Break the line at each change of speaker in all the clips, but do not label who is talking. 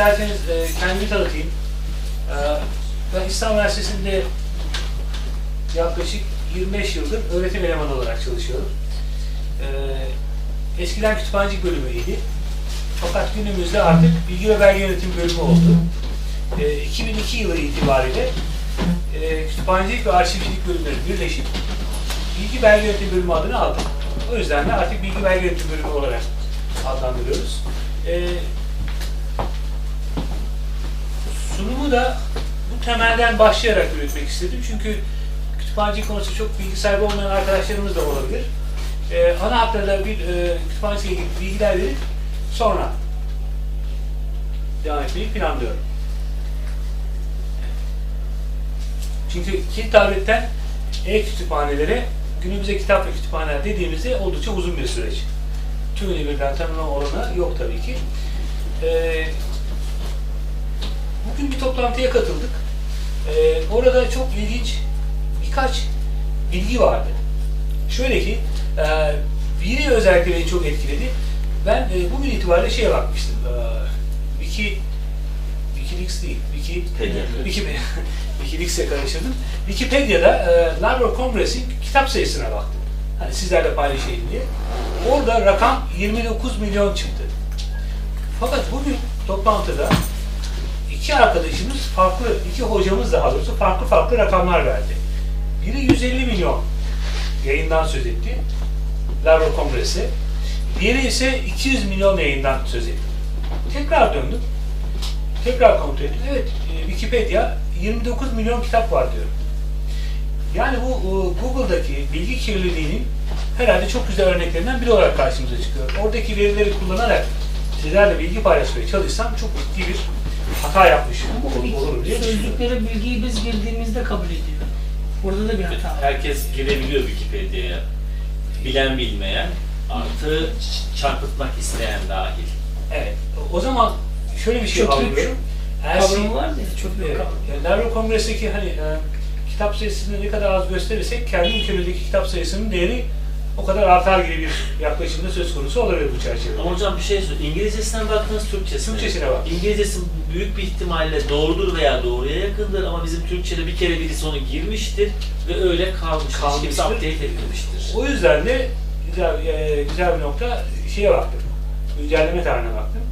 İsterseniz e, kendimi tanıtayım. E, ben İstanbul Üniversitesi'nde yaklaşık 25 yıldır öğretim elemanı olarak çalışıyorum. E, eskiden kütüphanecilik bölümüydü. Fakat günümüzde artık bilgi ve belge yönetim bölümü oldu. E, 2002 yılı itibariyle e, kütüphanecilik ve arşivcilik bölümleri birleşip bilgi belge yönetim bölümü adını aldı. O yüzden de artık bilgi belge yönetim bölümü olarak adlandırıyoruz. E, Sunumu da bu temelden başlayarak üretmek istedim. Çünkü kütüphanecilik konusu çok bilgi sahibi olmayan arkadaşlarımız da olabilir. Ee, ana hatlarıyla bir e, kütüphanecilikle ilgili bilgiler verip sonra devam etmeyi planlıyorum. Çünkü kilit tabletten e-kütüphanelere günümüzde kitap ve kütüphaneler dediğimizde oldukça uzun bir süreç. Tümünü birden tanımlama olanı yok tabii ki. Ee, Bugün bir toplantıya katıldık. Ee, orada çok ilginç birkaç bilgi vardı. Şöyle ki, e, biri özellikle beni çok etkiledi. Ben e, bugün itibariyle şeye bakmıştım. E, Wiki, Wikileaks değil, Wiki. Wiki, Wikileaks'e karıştırdım. Wikipedia'da e, Library Congress'in kitap sayısına baktım. Hani sizlerle paylaşayım diye. Orada rakam 29 milyon çıktı. Fakat bugün toplantıda iki arkadaşımız farklı, iki hocamız daha doğrusu farklı farklı rakamlar verdi. Biri 150 milyon yayından söz etti. Larva Kongresi. Diğeri ise 200 milyon yayından söz etti. Tekrar döndüm. Tekrar kontrol ettim. Evet, e, Wikipedia 29 milyon kitap var diyor. Yani bu e, Google'daki bilgi kirliliğinin herhalde çok güzel örneklerinden biri olarak karşımıza çıkıyor. Oradaki verileri kullanarak sizlerle bilgi paylaşmaya çalışsam çok ciddi bir hata yapmış olur, olurum diye düşünüyorum.
Sözlükleri bilgiyi biz girdiğimizde kabul ediyor. Burada da bir hata var.
Herkes girebiliyor Wikipedia'ya. Bilen bilmeyen, artı çarpıtmak isteyen dahil.
Evet. O zaman şöyle bir şey
Çöplük
algılıyorum. Her şey,
Kavramı var ya, çöplük
Evet.
kavramı.
Yani Larva Kongresi'ndeki hani e, kitap sayısını ne kadar az gösterirsek kendi ülkemizdeki kitap sayısının değeri o kadar artar gibi bir yaklaşımda söz konusu olabilir bu çerçevede.
Ama hocam bir şey söyleyeyim. İngilizcesinden baktınız Türkçesine.
Türkçesine bak.
İngilizcesi büyük bir ihtimalle doğrudur veya doğruya yakındır ama bizim Türkçe'de bir kere birisi onu girmiştir ve öyle kalmıştır.
Kalmıştır.
kimse update etmemiştir.
O yüzden de güzel, e, güzel bir nokta şeye baktım. Güncelleme tarihine baktım.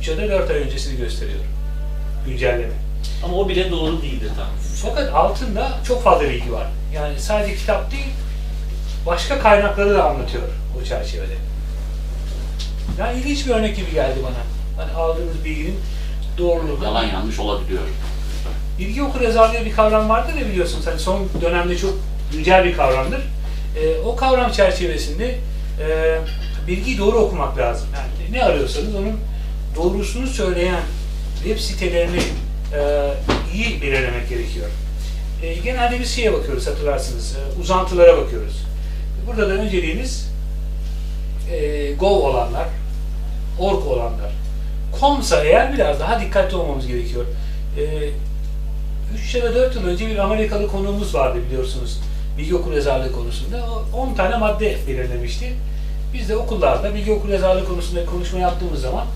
3 ya da 4 ay öncesini gösteriyor. Güncelleme.
Ama o bile doğru değildir tam.
Fakat altında çok fazla bilgi var. Yani sadece kitap değil, başka kaynakları da anlatıyor o çerçevede. Yani ilginç bir örnek gibi geldi bana. Hani aldığınız bilginin doğruluğu.
Yalan yanlış olabiliyor.
Bilgi okur yazarlığı bir kavram vardır ya biliyorsunuz. Hani son dönemde çok güncel bir kavramdır. Ee, o kavram çerçevesinde e, bilgiyi doğru okumak lazım. Yani ne arıyorsanız onun doğrusunu söyleyen web sitelerini e, iyi belirlemek gerekiyor. E, genelde biz şeye bakıyoruz hatırlarsınız, e, uzantılara bakıyoruz. Burada da önceliğimiz e, Go olanlar, org olanlar. Com'sa eğer biraz daha dikkatli olmamız gerekiyor. E, 3 ya da 4 yıl önce bir Amerikalı konuğumuz vardı biliyorsunuz. Bilgi okul yazarlığı konusunda. O 10 tane madde belirlemişti. Biz de okullarda bilgi okul yazarlığı konusunda konuşma yaptığımız zaman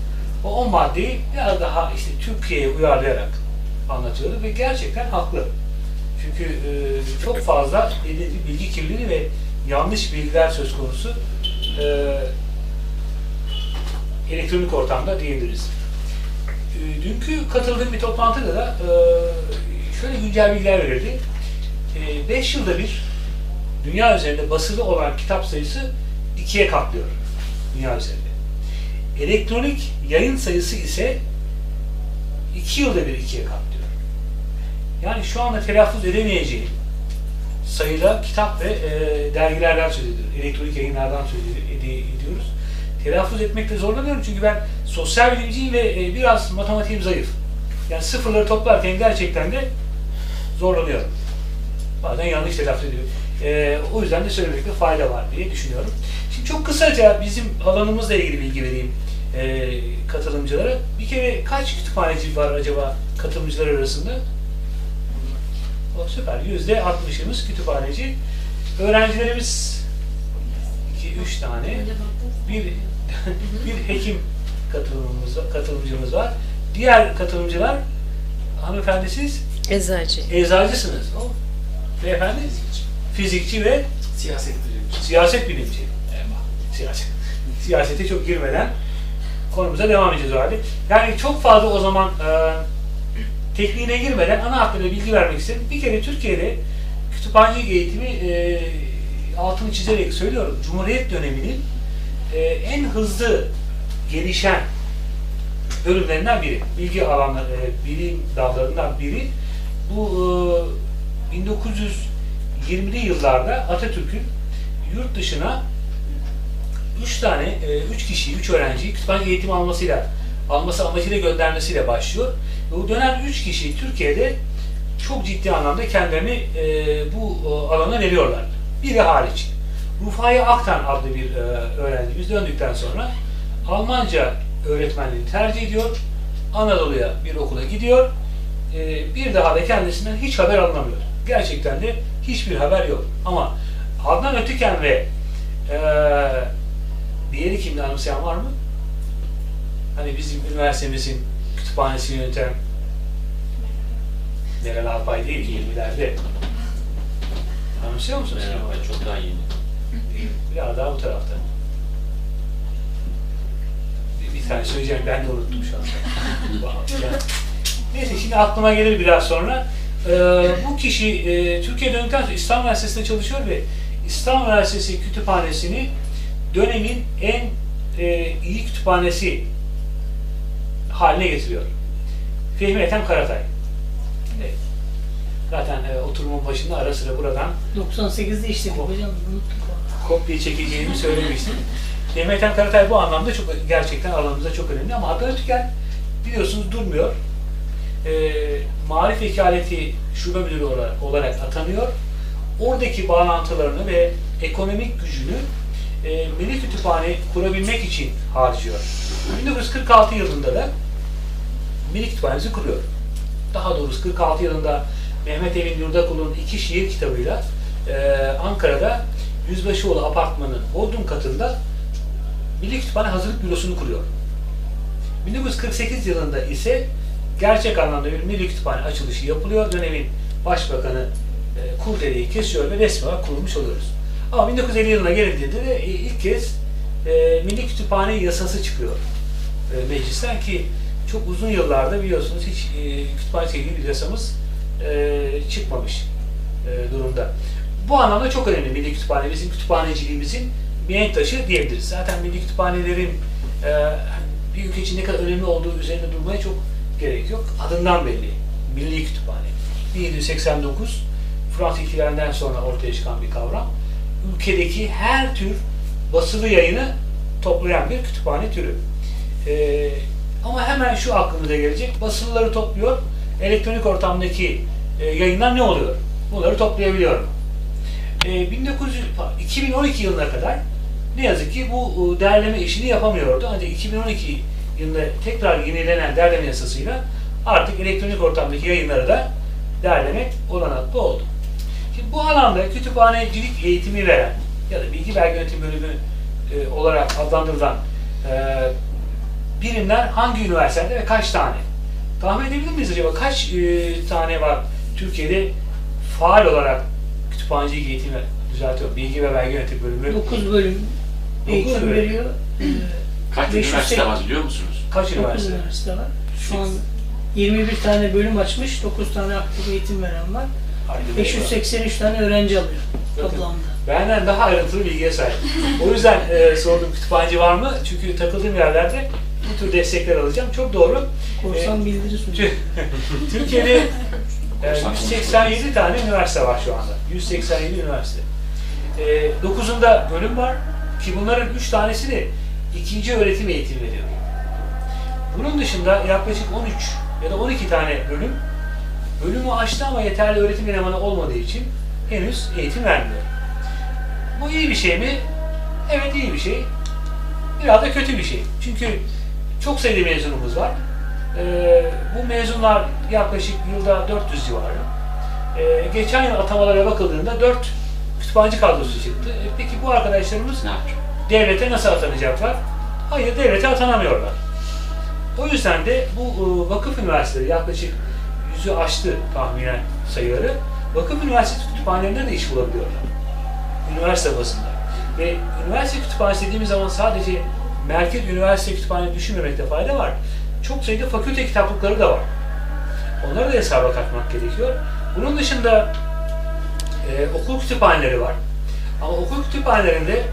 o 10 maddeyi biraz daha işte Türkiye'ye uyarlayarak anlatıyordu ve gerçekten haklı. Çünkü e, çok fazla bilgi kirliliği ve yanlış bilgiler söz konusu e, elektronik ortamda diyebiliriz. E, dünkü katıldığım bir toplantıda da e, şöyle güncel bilgiler verildi. 5 yılda bir dünya üzerinde basılı olan kitap sayısı ikiye katlıyor dünya üzerinde. Elektronik yayın sayısı ise 2 yılda bir ikiye katlıyor. Yani şu anda telaffuz edemeyeceğim sayıda kitap ve e, dergilerden söz ediyoruz. Elektronik yayınlardan söz ed- ed- ediyoruz. Telaffuz etmekte zorlanıyorum çünkü ben sosyal bilimciyim ve e, biraz matematiğim zayıf. Yani sıfırları toplarken gerçekten de zorlanıyorum. Bazen yanlış telaffuz ediyorum. E, o yüzden de söylemekte fayda var diye düşünüyorum. Şimdi çok kısaca bizim alanımızla ilgili bilgi vereyim e, katılımcılara. Bir kere kaç kütüphaneci var acaba katılımcılar arasında? O süper. Yüzde 60'ımız kütüphaneci. Öğrencilerimiz 2-3 tane. Bir, bir hekim katılımımız, katılımcımız var. diğer katılımcılar hanımefendi siz
Eczacı.
eczacısınız. O beyefendi fizikçi ve
Siyaset bilimci.
siyaset bilimci. Siyaset. Siyasete çok girmeden konumuza devam edeceğiz o halde. Yani çok fazla o zaman e, tekniğine girmeden ana hatlarıyla bilgi vermek istedim. Bir kere Türkiye'de kütüphanecilik eğitimi e, altını çizerek söylüyorum. Cumhuriyet döneminin e, en hızlı gelişen bölümlerinden biri. Bilgi alanları, e, bilim dallarından biri. Bu e, 1920'li yıllarda Atatürk'ün yurt dışına 3 tane, 3 kişiyi, 3 öğrenciyi kütüphane eğitimi almasıyla, alması amacıyla göndermesiyle başlıyor. Ve bu dönem 3 kişi Türkiye'de çok ciddi anlamda kendilerini e, bu e, alana veriyorlar. Biri hariç. Rufai Aktan adlı bir e, öğrencimiz döndükten sonra Almanca öğretmenliğini tercih ediyor. Anadolu'ya bir okula gidiyor. E, bir daha da kendisinden hiç haber alınamıyor. Gerçekten de hiçbir haber yok. Ama Adnan Ötüken ve e, diğeri kimdi anımsayan var mı? Hani bizim üniversitemizin kütüphanesini yöneten Meral Alpay değil, 20'lerde. Anımsıyor musunuz?
Merhaba, ben çok daha yeni.
Biraz daha bu tarafta. Bir, tane söyleyeceğim, ben de unuttum şu anda. Neyse şimdi aklıma gelir biraz sonra. Ee, bu kişi e, Türkiye'ye döndükten sonra İstanbul Üniversitesi'nde çalışıyor ve İstanbul Üniversitesi kütüphanesini dönemin en e, iyi kütüphanesi haline getiriyor. Fehmi Ethem Karatay. Evet. Zaten e, oturumun başında ara sıra buradan
98'de işledik hocam unuttuk
kopya çekeceğimi söylemiştim. Fehmi Ethem Karatay bu anlamda çok gerçekten alanımızda çok önemli ama Adnan Ötüken biliyorsunuz durmuyor. E, Marif Vekaleti Şube Müdürü olarak, olarak atanıyor. Oradaki bağlantılarını ve ekonomik gücünü e, Milli Kütüphane kurabilmek için harcıyor. 1946 yılında da Milli Kütüphanesi kuruyor. Daha doğrusu 46 yılında Mehmet Emin Yurdakul'un iki şiir kitabıyla e, Ankara'da Yüzbaşıoğlu Apartmanı'nın Bodrum katında Milli Kütüphane Hazırlık Bürosu'nu kuruyor. 1948 yılında ise gerçek anlamda bir Milli Kütüphane açılışı yapılıyor. Dönemin Başbakanı e, Kurdele'yi kesiyor ve resmi olarak kurulmuş oluyoruz. Ama 1950 yılına gelindiğinde de ilk kez e, Milli Kütüphane yasası çıkıyor e, meclisten ki çok uzun yıllarda biliyorsunuz hiç e, kütüphane ilgili bir yasamız e, çıkmamış e, durumda. Bu anlamda çok önemli Milli Kütüphane, bizim kütüphaneciliğimizin mihenk taşı diyebiliriz. Zaten Milli Kütüphanelerin e, bir ülke için ne kadar önemli olduğu üzerinde durmaya çok gerek yok. Adından belli. Milli Kütüphane. 1789 Fransız ihtilalinden sonra ortaya çıkan bir kavram. Ülkedeki her tür basılı yayını toplayan bir kütüphane türü. Ee, ama hemen şu aklımıza gelecek. Basılıları topluyor. Elektronik ortamdaki e, yayınlar ne oluyor? Bunları toplayabiliyorum. E, 1900, pardon, 2012 yılına kadar ne yazık ki bu e, derleme işini yapamıyordu. Ancak 2012 yılında tekrar yenilenen derleme yasasıyla artık elektronik ortamdaki yayınları da derlemek olanaklı oldu. Şimdi bu alanda kütüphanecilik eğitimi veren ya da bilgi belge yönetim bölümü e, olarak adlandırılan e, birimler hangi üniversitede ve kaç tane? Tahmin edebilir miyiz acaba kaç e, tane var Türkiye'de faal olarak kütüphanecilik eğitimi düzeltiyor bilgi ve belge yönetim bölümü
9 bölüm eğitim
bölüm.
veriyor.
Kaç
500
üniversite var biliyor musunuz?
kaç
9
üniversite?
üniversite var. Şu an 21 tane bölüm açmış, 9 tane aktif eğitim veren var.
Haydi
583 tane öğrenci alıyor toplamda.
Benden daha ayrıntılı bilgiye sahip. O yüzden e, sordum kütüphaneci var mı? Çünkü takıldığım yerlerde bu tür destekler alacağım. Çok doğru.
Korsan bildiri sunuyor.
Tü- Türkiye'de e, 187 tane üniversite var şu anda. 187 üniversite. E, 9'unda bölüm var ki bunların 3 tanesi de ikinci öğretim eğitimi veriyor. Bunun dışında yaklaşık 13 ya da 12 tane bölüm bölümü açtı ama yeterli öğretim elemanı olmadığı için henüz eğitim vermiyor. Bu iyi bir şey mi? Evet iyi bir şey. Biraz da kötü bir şey. Çünkü çok sayıda mezunumuz var. Ee, bu mezunlar yaklaşık yılda 400 civarı. Ee, geçen yıl atamalara bakıldığında 4 kütüphaneci kadrosu çıktı. E, peki bu arkadaşlarımız
Ne yapacak?
devlete nasıl atanacaklar? Hayır, devlete atanamıyorlar. O yüzden de bu e, vakıf üniversiteleri yaklaşık yüzü aştı tahminen sayıları. Vakıf üniversitesi kütüphanelerinde de iş bulabiliyorlar. Üniversite bazında. Ve üniversite kütüphanesi dediğimiz zaman sadece merkez üniversite kütüphane düşünmemekte fayda var. Çok sayıda fakülte kitaplıkları da var. Onları da hesaba katmak gerekiyor. Bunun dışında e, okul kütüphaneleri var. Ama okul kütüphanelerinde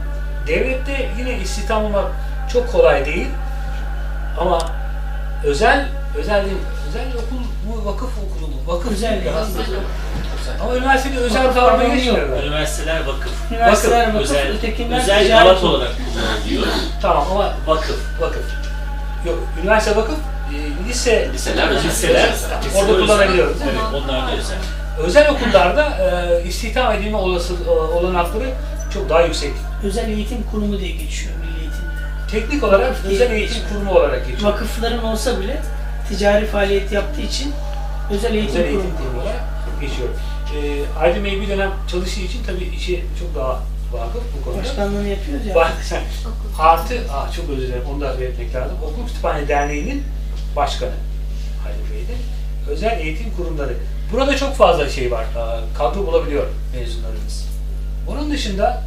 devlette yine istihdam olmak çok kolay değil. Ama özel özel değil, özel okul bu vakıf okulu mu? Vakıf
Özel
değil.
değil.
Ama üniversitede özel kavramı geçmiyorlar.
Üniversiteler vakıf.
Üniversiteler vakıf,
özel,
ötekiler
özel
ticaret
alat olarak kullanılıyor.
Tamam ama
Vakıf.
vakıf. Yok, üniversite vakıf, e, lise,
Liseler.
Liseler, liseler
Orada kullanabiliyoruz?
Evet, onlar da özel.
özel okullarda e, istihdam edilme olası e, olanakları çok daha yüksek.
Özel eğitim kurumu diye geçiyor milli eğitimde.
Teknik olarak
Vakıf
özel eğitim kurumu olarak geçiyor.
Vakıfların olsa bile ticari faaliyet yaptığı için özel eğitim
Özel eğitim
kurumu.
olarak geçiyor. E, Aydın Bey bir dönem çalıştığı için tabii işi çok daha vakıf bu konuda.
Başkanlığını yapıyoruz ya.
Artı, ah çok özür dilerim onu da belirtmek lazım. Okul Kütüphane Derneği'nin başkanı Halil Bey'di. Özel eğitim kurumları. Burada çok fazla şey var. aa, Kadro bulabiliyor mezunlarımız. Bunun dışında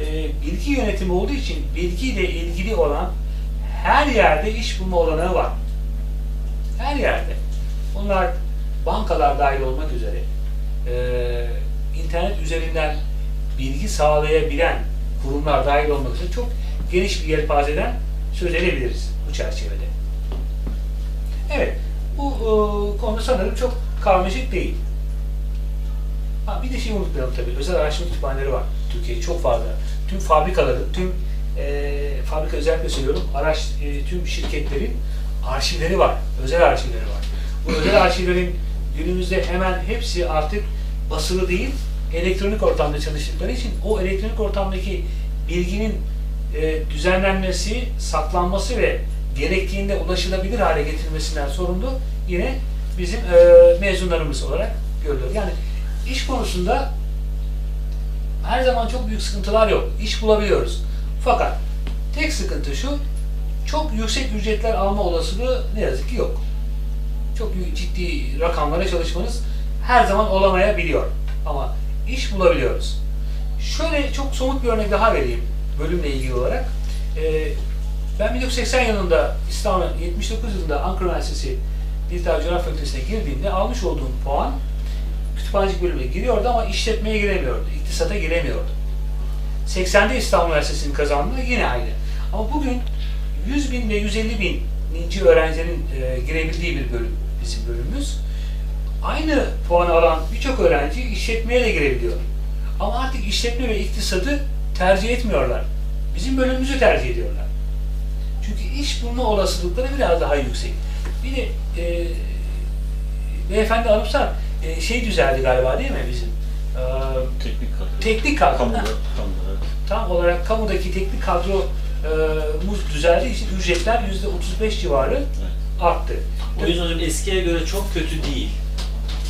e, bilgi yönetimi olduğu için bilgiyle ilgili olan her yerde iş bulma olanağı var. Her yerde. Bunlar bankalar dahil olmak üzere e, internet üzerinden bilgi sağlayabilen kurumlar dahil olmak üzere çok geniş bir yelpazeden söz edebiliriz bu çerçevede. Evet, bu e, konu sanırım çok karmaşık değil. Ha, bir de şey unutmayalım tabii, özel araştırma kütüphaneleri var Türkiye'de çok fazla. Tüm fabrikaların, tüm e, fabrika özellikle söylüyorum, araç, e, tüm şirketlerin arşivleri var, özel arşivleri var. Bu özel arşivlerin günümüzde hemen hepsi artık basılı değil, elektronik ortamda çalıştıkları için o elektronik ortamdaki bilginin e, düzenlenmesi, saklanması ve gerektiğinde ulaşılabilir hale getirilmesinden sorumlu yine bizim e, mezunlarımız olarak görülüyor. Yani iş konusunda her zaman çok büyük sıkıntılar yok. İş bulabiliyoruz. Fakat tek sıkıntı şu, çok yüksek ücretler alma olasılığı ne yazık ki yok. Çok ciddi rakamlara çalışmanız her zaman olamayabiliyor. Ama iş bulabiliyoruz. Şöyle çok somut bir örnek daha vereyim bölümle ilgili olarak. Ee, ben 1980 yılında İstanbul, 79 yılında Ankara Üniversitesi Tarih Coğrafya Fakültesi'ne girdiğimde almış olduğum puan kütüphanecilik bölümüne giriyordu ama işletmeye giremiyordu, iktisata giremiyordu. 80'de İstanbul Üniversitesi'nin kazandığı yine aynı. Ama bugün 100 bin ve 150 bininci öğrencilerin e, girebildiği bir bölüm bizim bölümümüz. Aynı puanı alan birçok öğrenci işletmeye de girebiliyor. Ama artık işletme ve iktisadı tercih etmiyorlar. Bizim bölümümüzü tercih ediyorlar. Çünkü iş bulma olasılıkları biraz daha yüksek. Bir de e, beyefendi anımsar e, şey düzeldi galiba değil mi bizim? E,
Teknik kadro.
teknik kadro.
Kamuda, kamuda. evet.
Tam olarak kamudaki teknik kadromuz düzeldiği için ücretler %35 civarı
Evet.
arttı.
O yüzden hocam eskiye göre çok kötü değil.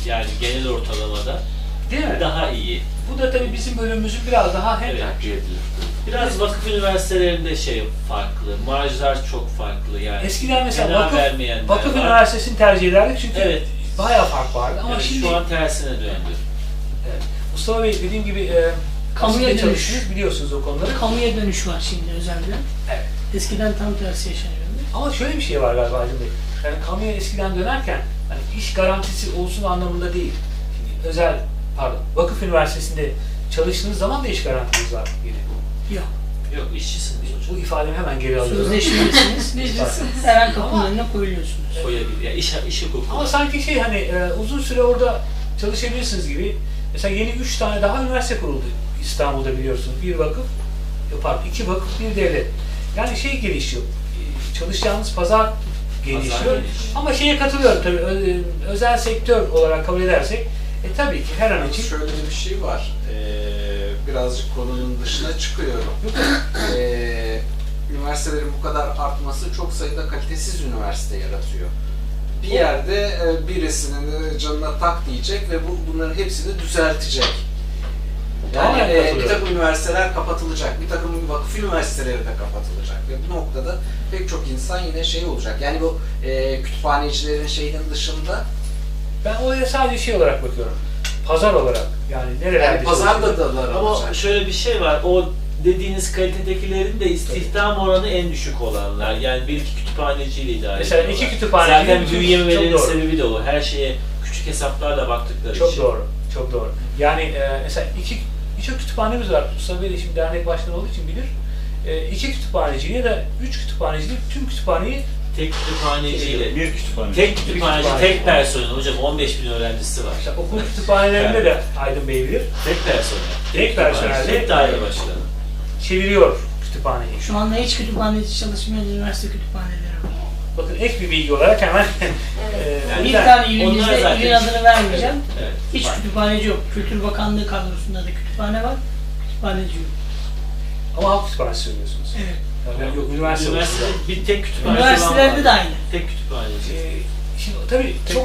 Yani genel ortalamada
Değil mi?
daha iyi.
Bu da tabii bizim bölümümüzün biraz daha hem
Evet.
Tercih edilir.
Biraz vakıf üniversitelerinde şey farklı, marjlar çok farklı yani.
eskiden mesela vakıf, vakıf
var.
üniversitesini tercih ederdik çünkü
Evet.
bayağı fark vardı. Ama
Evet,
şimdi
şu an tersine döndü.
Evet. Mustafa Bey dediğim gibi e,
Kamuya dönüş.
biliyorsunuz o konuları.
Kamuya dönüş var şimdi özelde.
Evet.
Eskiden tam tersi yaşanıyordu.
Ama şöyle bir şey var galiba Aydın Bey. Yani kamuya eskiden dönerken hani iş garantisi olsun anlamında değil. Şimdi özel pardon vakıf üniversitesinde çalıştığınız zaman da iş garantiniz var yine.
Yok.
Yok işçisiniz
Bu
hocam.
ifademi hemen geri alıyorum.
Sözleşmelisiniz. Her an kapının önüne koyuluyorsunuz.
Koyabilir. Ya iş, iş hukuku.
Ama sanki şey hani e, uzun süre orada çalışabilirsiniz gibi. Mesela yeni üç tane daha üniversite kuruldu İstanbul'da biliyorsunuz. Bir vakıf, pardon iki vakıf, bir devlet. Yani şey gelişiyor. e, Çalışacağınız pazar gelişiyor.
gelişiyor.
Ama şeye katılıyorum tabii e, özel sektör olarak kabul edersek e, tabii ki her an için
şöyle bir şey var. Ee, birazcık konunun dışına çıkıyorum. Ee, üniversitelerin bu kadar artması çok sayıda kalitesiz üniversite yaratıyor. Bir yerde e, birisinin canına tak diyecek ve bu bunların hepsini düzeltecek. Yani e, bir takım üniversiteler kapatılacak, bir takım vakıf üniversiteleri de kapatılacak ve bu noktada pek çok insan yine şey olacak. Yani bu e, kütüphanecilerin şeyinin dışında
Ben oraya sadece şey olarak bakıyorum. Pazar olarak. Yani nerelerde
yani
çalışıyor?
da daralacak.
Ama şöyle bir şey var. O dediğiniz kalitedekilerin de istihdam oranı en düşük olanlar. Yani bir iki kütüphaneciyle idare
Mesela
ediyorlar.
iki kütüphaneciyle
Zaten
çok doğru.
sebebi de o. Her şeye küçük hesaplarla baktıkları
Çok
için.
doğru. Çok doğru. Yani e, mesela iki birçok kütüphanemiz var. Mustafa Bey de şimdi dernek başkanı olduğu için bilir. E, iki kütüphaneci ya da üç kütüphaneci tüm kütüphaneyi
Tek kütüphaneciyle.
Bir kütüphane.
Tek kütüphaneci,
kütüphane.
tek personel. Hocam 15 bin öğrencisi var.
mesela okul kütüphanelerinde de Aydın Bey bilir.
Tek personel.
Tek
kütüphane,
personel.
Tek daire başkanı.
Çeviriyor kütüphaneyi.
Şu anda hiç kütüphaneci çalışmayan üniversite kütüphaneleri.
Bakın ek bir bilgi olarak hemen e,
Yani
bir
ben-
tane ilimizde
zaten
ilin adını vermeyeceğim.
Evet.
Hiç
var.
kütüphaneci yok. Kültür Bakanlığı kadrosunda da kütüphane var. Kütüphaneci yok.
ama halk kütüphanesi söylüyorsunuz.
Evet.
Yani yok, üniversite ortamında.
bir tek kütüphane
Üniversitelerde de aynı.
Tek kütüphaneci.
E, şimdi tabii çok